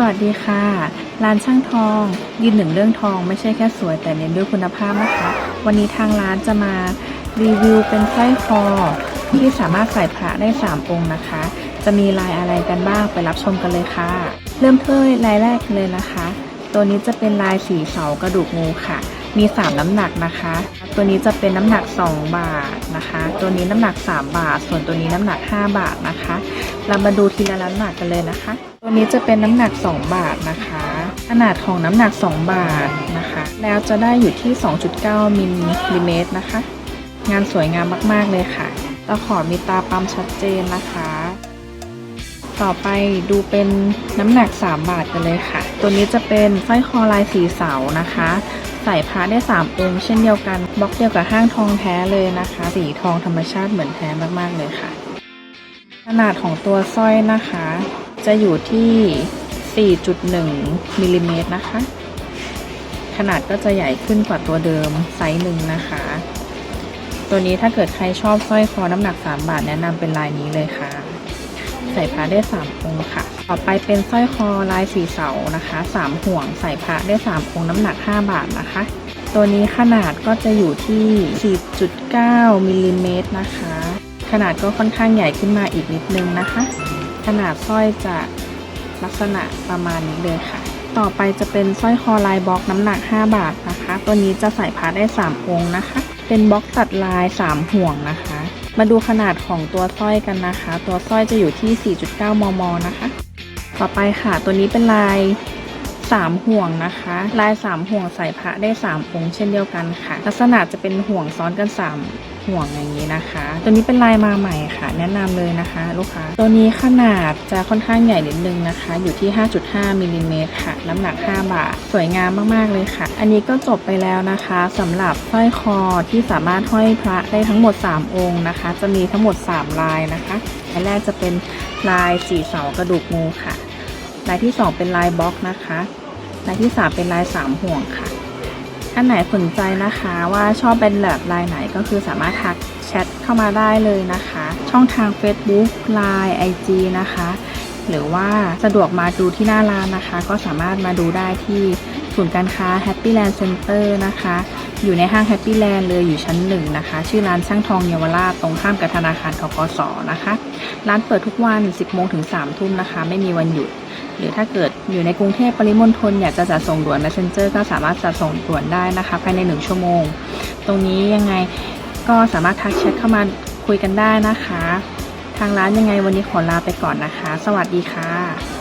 สวัสดีค่ะ ร้านช่างทอง ยืนหนึ่งเรื่องทองไม่ใช่แค่สวยแต่เน้นด้วยคุณภาพนะคะ วันนี้ทางร้านจะมารีวิวเป็นสร้อยคอที่สามารถใส่พระได้ 3 องค์นะคะ จะมีลายอะไรกันบ้างไปรับชมกันเลยค่ะ เริ่มเที่ลายแรกเลยนะคะ ตัวนี้จะเป็นลายสีเสากระดูกงูค่ะ มี 3 น้ำหนักนะคะ ตัวนี้จะเป็นน้ำหนัก 2 บาทนะคะ ตัวนี้น้ำหนัก 3 บาท ส่วนตัวนี้น้ำหนัก 5 บาทนะคะ เรามาดูทีละน้ำหนักกันเลยนะคะ ตัวนี้จะเป็นน้ำหนัก 2 บาทนะคะ ขนาดของน้ำหนัก 2 บาทนะคะ แล้วจะได้อยู่ที่ 2.9มิลลิเมตรนะคะ งานสวยงามมากๆเลยค่ะตะขอมีตาปั๊มชัดเจนนะคะ ต่อไปดูเป็นน้ำหนัก 3 บาทกันเลยค่ะ ตัวนี้จะเป็นสร้อยคอลายสีเสานะคะ ใส่พระได้ 3 องค์เช่นเดียวกันบล็อกเดียวกับห้างทองแท้เลยนะคะ สีทองธรรมชาติเหมือนแท้มากๆเลยค่ะ ขนาดของตัวสร้อยนะคะ จะอยู่ที่ 4.1มิลลิเมตรนะคะ ขนาดก็จะใหญ่ขึ้นกว่าตัวเดิมไซส์หนึ่งนะคะ ตัวนี้ถ้าเกิดใครชอบสร้อยคอน้ำหนัก 3 บาทแนะนำเป็นลายนี้เลยค่ะ ใส่พระได้3องค์ค่ะ ต่อไปเป็นสร้อยคอลายสีเสานะคะ3ห่วงใส่พระได้3องค์น้ำหนัก 5 บาทนะคะ ตัวนี้ขนาดก็จะอยู่ที่ 4.9มิลลิเมตรนะคะ ขนาดก็ค่อนข้างใหญ่ขึ้นมาอีกนิดนึงนะคะ ขนาดสร้อยจะลักษณะประมาณนี้เลยค่ะ ต่อไปจะเป็นสร้อยคอลายบล็อกน้ำหนัก 5 บาทนะคะ ตัวนี้จะใส่พระได้3องค์นะคะ เป็นบล็อกตัดลาย 3 ห่วงนะคะ มาดูขนาดของตัวสร้อยกันนะคะ ตัวสร้อยจะอยู่ที่ 4.9 มม นะคะ ต่อไปค่ะ ตัวนี้เป็นลาย3ห่วงนะคะ ลาย3ห่วงใส่พระได้3องค์เช่นเดียวกันค่ะ ลักษณะจะเป็นห่วงซ้อนกัน3 ห่วงอย่างนี้นะคะ ตัวนี้เป็นลายมาใหม่ค่ะ แนะนำเลยนะคะ ลูกค้า ตัวนี้ขนาดจะค่อนข้างใหญ่นิดนึงนะคะ อยู่ที่ 5.5มิลลิเมตรค่ะ น้ำหนัก 5 บาท สวยงามมากๆเลยค่ะ อันนี้ก็จบไปแล้วนะคะสำหรับสร้อยคอที่สามารถห้อยพระได้ทั้งหมด 3 องค์นะคะ จะมีทั้งหมด 3 ลายนะคะลายแรกจะเป็นลายสีเสากระดูกงูค่ะ ลายที่ 2 เป็นลายบล็อกนะคะ ลายที่ 3 เป็นลาย3ห่วงค่ะ อันไหนสนใจนะคะว่าชอบเป็นแบบลายไหนก็คือสามารถทักแชทเข้ามาได้เลยนะคะ ช่องทาง Facebook Line IG นะคะ หรือว่าสะดวกมาดูที่หน้าร้านนะคะ ก็สามารถมาดูได้ที่ ศูนย์การค้า Happy Land Center นะคะ อยู่ในห้าง Happy Land เลยอยู่ชั้นหนึ่งนะคะ ชื่อร้านช่างทองเยาวราชตรงข้ามกับธนาคารทกสนะคะ ร้านเปิดทุกวัน 10 โมงถึง 3 ทุ่มนะคะ ไม่มีวันหยุด หรือถ้าเกิดอยู่ในกรุงเทพปริมณฑลอยากจะจัดส่งด่วน Messenger ก็สามารถจัดส่งด่วนได้นะคะภายใน 1 ชั่วโมง ตรงนี้ยังไงก็สามารถทักแชทเข้ามาคุยกันได้นะคะ ทางร้านยังไงวันนี้ขอลาไปก่อนนะคะ สวัสดีค่ะ